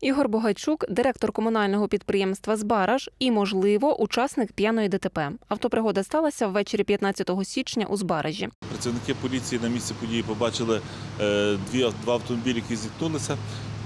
Ігор Богайчук, директор комунального підприємства Збараж і, можливо, учасник п'яної ДТП. Автопригода сталася ввечері 15 січня у Збаражі. Працівники поліції на місці події побачили е, дві два автомобілі, які зіткнулися.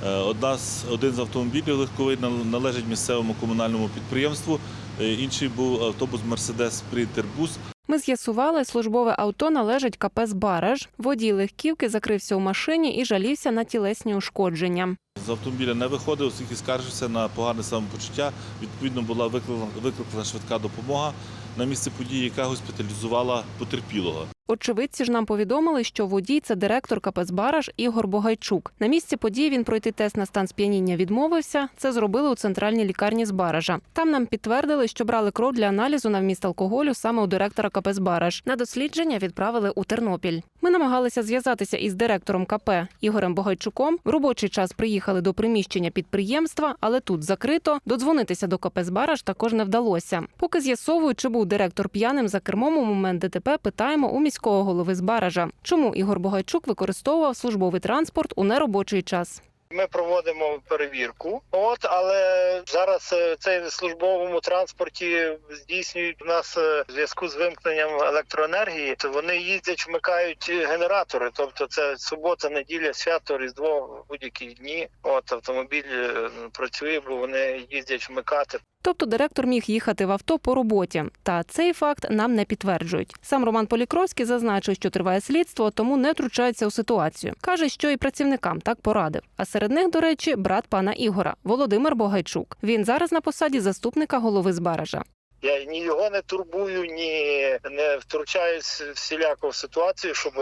Е, Одна з один з автомобілів легковий належить місцевому комунальному підприємству. е, Інший був автобус Мерседес Спринтер Бус. Ми з'ясували, службове авто належить КП «Збараж». Водій легківки закрився у машині і жалівся на тілесні ушкодження. З автомобіля не виходив, оскільки скаржився на погане самопочуття. Відповідно, була викликана швидка допомога на місце події, яка госпіталізувала потерпілого. Очевидці ж нам повідомили, що водій це директор КП «Збараж» Ігор Богайчук. На місці події він пройти тест на стан сп'яніння відмовився. Це зробили у центральній лікарні «Збаража». Там нам підтвердили, що брали кров для аналізу на вміст алкоголю саме у директора КП «Збараж». На дослідження відправили у Тернопіль. Ми намагалися зв'язатися із директором КП Ігорем Богайчуком. В робочий час приїхали до приміщення підприємства, але тут закрито. Додзвонитися до КП «Збараж» також не вдалося. Поки з'ясовують, чи був директор п'яним за кермом у момент ДТП, питаємо у міського голови Збаража. Чому Ігор Богайчук використовував службовий транспорт у неробочий час? Ми проводимо перевірку. От але зараз е, цей службовому транспорті здійснюють у нас е, в зв'язку з вимкненням електроенергії. То вони їздять, вмикають генератори. Тобто, це субота, неділя, свято, різдво, будь-які дні. От автомобіль е, працює, бо вони їздять вмикати. Тобто директор міг їхати в авто по роботі. Та цей факт нам не підтверджують. Сам Роман Полікровський зазначив, що триває слідство, тому не втручається у ситуацію. Каже, що і працівникам так порадив. А серед них, до речі, брат пана Ігора Володимир Богайчук. Він зараз на посаді заступника голови Збаража. Я ні його не турбую, ні не втручаюсь всіляко в ситуацію, щоб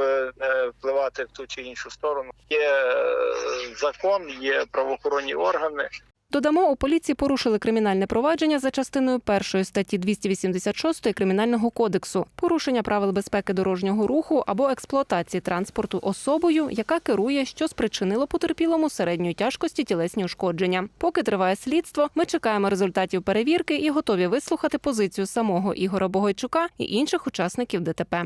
не впливати в ту чи іншу сторону. Є е, закон, є правоохоронні органи. Додамо, у поліції порушили кримінальне провадження за частиною першої статті 286 кримінального кодексу порушення правил безпеки дорожнього руху або експлуатації транспорту особою, яка керує, що спричинило потерпілому середньої тяжкості тілесні ушкодження. Поки триває слідство, ми чекаємо результатів перевірки і готові вислухати позицію самого Ігора Богойчука і інших учасників ДТП.